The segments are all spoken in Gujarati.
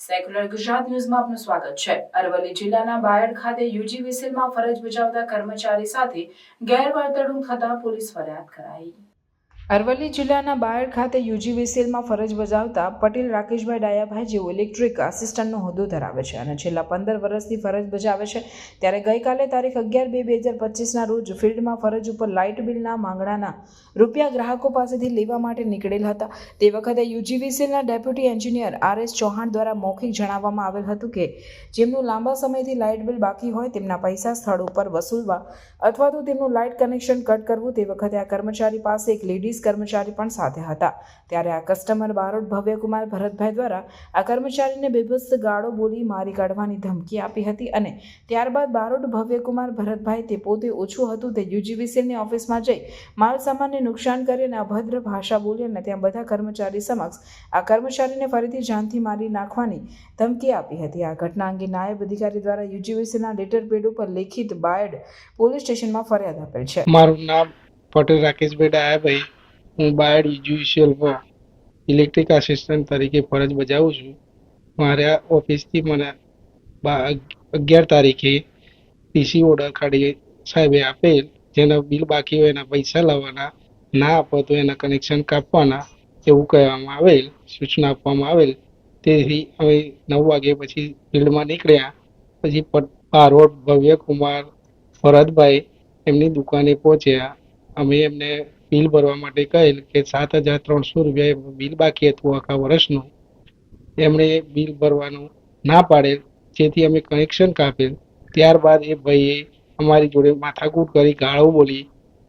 સેક્યુલર ગુજરાત ન્યૂઝમાં આપનું સ્વાગત છે. અરવલ્લી જિલ્લાના બાયડ ખાતે યુજી વિસેલમાં ફરજ બજાવતા કર્મચારી સાથે ગેરવર્તણૂક થતા પોલીસ ફરિયાદ કરાઈ. અરવલ્લી જિલ્લાના બાયડ ખાતે યુજી વિસિલમાં ફરજ બજાવતા પટેલ રાકેશભાઈ ડાયાભાઈ જેઓ ઇલેક્ટ્રિક આસિસ્ટન્ટનો હોદ્દો ધરાવે છે અને છેલ્લા પંદર વર્ષથી ફરજ બજાવે છે. ત્યારે ગઈકાલે તારીખ અગિયાર બે બે હજાર પચીસના રોજ ફિલ્ડમાં ફરજ ઉપર લાઇટ બિલના માંગણાના રૂપિયા ગ્રાહકો પાસેથી લેવા માટે નીકળેલ હતા. તે વખતે યુજીવીસીએલના deputy engineer R S Chauhan દ્વારા મૌખિક જણાવવામાં આવેલ હતું કે, જેમનું લાંબા સમયથી લાઇટ બિલ બાકી હોય તેમના પૈસા સ્થળ ઉપર વસૂલવા અથવા તો તેમનું લાઇટ કનેક્શન કટ કરવું તે વખતે આ કર્મચારી પાસે એક લેડીઝ કર્મચારી પણ સાથે હતા. ત્યારે આ કસ્ટમર બારોટ ભવ્યકુમાર ભરતભાઈ દ્વારા આ કર્મચારીને બેબસ ગાળો બોલી મારી કાઢવાની ધમકી આપી હતી અને ત્યારબાદ બારોટ ભવ્યકુમાર ભરતભાઈ તે પોતે ઓછું હતું તે યુજીવીસીએલની ઓફિસમાં જઈ માલ સામાનને નુકસાન કરી અને અભદ્ર ભાષા બોલી અને ત્યાં બધા કર્મચારી સમક્ષ આ કર્મચારીને ફરીથી જાનથી મારી નાખવાની ધમકી આપી હતી. આ ઘટના અંગે નાયબ અધિકારી દ્વારા યુજીવીસીના લેટર પેડ ઉપર લેખિત બાયડ પોલીસ સ્ટેશનમાં ફરિયાદ આપેલ છે. મારું નામ પટેલ રાકેશભાઈ ડાયાભાઈ. હું બાયડ જ્યુડિશિયલમાં ઇલેક્ટ્રિક આસિસ્ટન્ટ તરીકે ફરજ બજાવું છું. મારા ઓફિસથી મને અગિયાર તારીખે પીસી ઓર્ડર કાઢી સાહેબે આપેલ જેના બિલ બાકી હોય એના પૈસા લાવવાના. ના આપો તો એના કનેક્શન કાપવાના. એવું કહેવામાં આવેલ, સૂચના આપવામાં આવેલ. તેથી અમે નવ વાગે પછી ફિલ્ડમાં નીકળ્યા. પછી પટ ભવ્ય ભવ્યકુમાર ભરતભાઈ એમની દુકાને પહોંચ્યા. અમે એમને બિલ ભરવા માટે કહેલ કે સાત હજાર ત્રણસો રૂપિયા બિલ બાકી હતું આખા વર્ષનું. એમણે બિલ ભરવાનું ના પાડેલ. જેથી અમે કનેક્શન કાપેલ. ત્યારબાદ એ ભાઈએ અમારી જોડે માથાકૂટ કરી ગાળો બોલી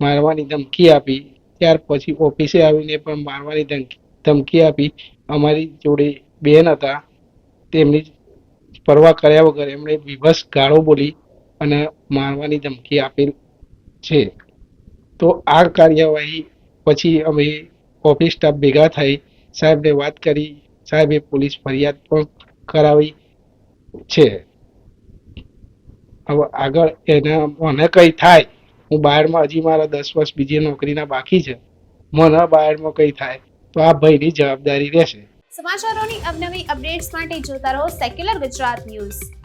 મારવાની ધમકી આપી. ત્યાર પછી ઓફિસે આવીને પણ મારવાની ધમકી ધમકી આપી. અમારી જોડે બેન હતા. તેમની પરવા કર્યા વગર એમણે વિભસ ગાળો બોલી અને મારવાની ધમકી આપેલ છે. તો આ કાર્યવાહી પછી અમે ઓફિસ સ્ટાફ ભેગા થઈ સાહેબને વાત કરી, સાહેબે પોલીસ ફરિયાદ પણ કરાવી છે. હવે આગળ એના મને કંઈ થાય, હું બહારમાં હજી મારા દસ વર્ષ બીજી નોકરીના બાકી છે, મને બહારમાં કંઈ થાય, તો આ ભાઈની જવાબદારી રહેશે. સમાચારોની અવનવી અપડેટ્સ માટે જોતા રહો સેક્યુલર ગુજરાત ન્યૂઝ